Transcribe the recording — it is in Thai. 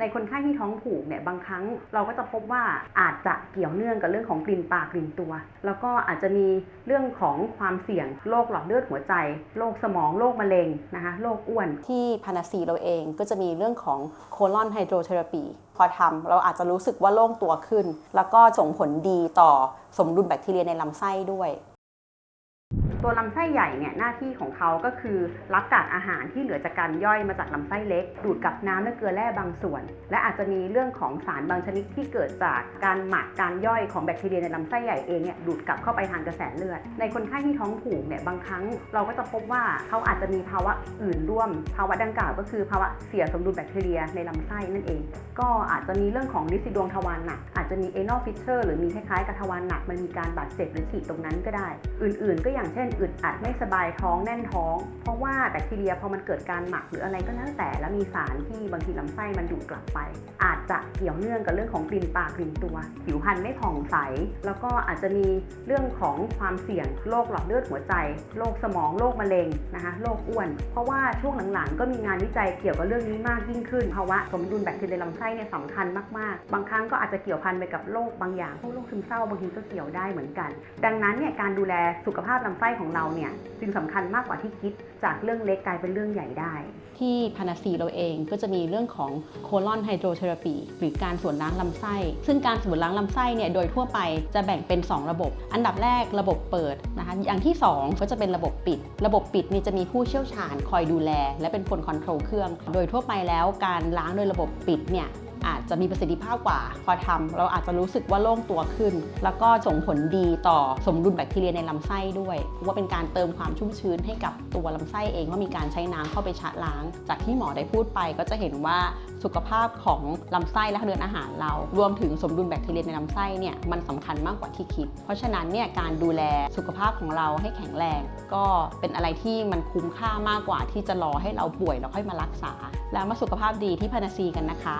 ในคนไข้ที่ท้องผูกเนี่ยบางครั้งเราก็จะพบว่าอาจจะเกี่ยวเนื่องกับเรื่องของกลิ่นปากกลิ่นตัว แล้วก็อาจจะมีเรื่องของความเสี่ยงโรคหลอดเลือดหัวใจโรคสมองโรคมะเร็งนะคะโรคอ้วน ที่พานาซีเราเองก็จะมีเรื่องของโคลอนไฮโดรเทอราปีพอทำเราอาจจะรู้สึกว่าโล่งตัวขึ้น แล้วก็ส่งผลดีต่อสมดุลแบคทีเรียในลำไส้ด้วย ตัวลำไส้ใหญ่เนี่ยหน้าที่ของเขาก็คือรับกากอาหารที่เหลือจากการย่อยมาจากลำไส้เล็ก ดูดกับน้ำและเกลือแร่บางส่วน และอาจจะมีเรื่องของสารบางชนิดที่เกิดจากการหมักการย่อยของแบคทีเรียในลำไส้ใหญ่เองเนี่ยดูดกลับเข้าไปทางกระแสเลือด ในคนไข้ที่ท้องผูกเนี่ยบางครั้งเราก็จะพบว่าเขาอาจจะมีภาวะอื่นร่วม ภาวะดังกล่าวก็คือภาวะเสียสมดุลแบคทีเรียในลำไส้นั่นเอง ก็อาจจะมีเรื่องของลิซิดวงทวารหนักอาจจะมีเอนอฟิชเชอร์หรือมีคล้ายๆกับทวารหนักมันมีการบาดเจ็บหรือฉีกตรงนั้นก็ได้ อื่น ๆ ก็อย่างเช่นอึดอัดไม่สบายท้องแน่นท้อง เพราะว่าแบคทีเรียพอมันเกิดการหมักหรืออะไรก็แล้วแต่แล้วมีสารที่บางทีลำไส้มันดูดกลับไป อาจจะเกี่ยวเนื่องกับเรื่องของกลิ่นปากกลิ่นตัว ผิวพรรณไม่ผ่องใส แล้วก็อาจจะมีเรื่องของความเสี่ยงโรคหลอดเลือดหัวใจโรคสมองโรคมะเร็งนะคะโรคอ้วน เพราะว่าช่วงหลังๆ ก็มีงานวิจัยเกี่ยวกับเรื่องนี้มากยิ่งขึ้นภาวะสมดุลแบคทีเรียลำไส้เนี่ยสำคัญมากๆ บางครั้งก็อาจจะเกี่ยวพันไปกับโรคบางอย่างพวกโรคซึมเศร้าบางทีก็เกี่ยวได้เหมือนกัน ดังนั้นเนี่ยการดูแลสุขภาพลำไส้ของเราเนี่ยจึงสำคัญมากกว่าที่คิดจากเรื่องเล็กกลายเป็นเรื่องใหญ่ได้ ที่พานาซีเราเองก็จะมีเรื่องของโคลอนไฮโดรเทอราปีหรือการส่วนล้างลำไส้ ซึ่งการส่วนล้างลำไส้เนี่ยโดยทั่วไปจะแบ่งเป็น 2 ระบบ อันดับแรกระบบเปิดนะคะอย่างที่ 2 ก็จะเป็นระบบปิด ระบบปิดนี่จะมีผู้เชี่ยวชาญคอยดูแล และเป็นคนคอนโทรลเครื่อง โดยทั่วไปแล้วการล้างโดยระบบปิดเนี่ย อาจจะมีประสิทธิภาพกว่า พอทำเราอาจจะรู้สึกว่าโล่งตัวขึ้น แล้วก็ส่งผลดีต่อสมดุลแบคทีเรียในลำไส้ด้วยเพราะว่าเป็นการเติมความชุ่มชื้นให้กับตัวลำไส้เองว่ามีการใช้น้ำเข้าไปชะล้าง จากที่หมอได้พูดไปก็จะเห็นว่าสุขภาพของลำไส้และทางเดินอาหารเรา รวมถึงสมดุลแบคทีเรียในลำไส้เนี่ยมันสำคัญมากกว่าที่คิด เพราะฉะนั้นเนี่ยการดูแลสุขภาพของเราให้แข็งแรง ก็เป็นอะไรที่มันคุ้มค่ามากกว่าที่จะรอให้เราป่วยแล้วค่อยมารักษา แล้วมาสุขภาพดีที่พานาซีกันนะคะ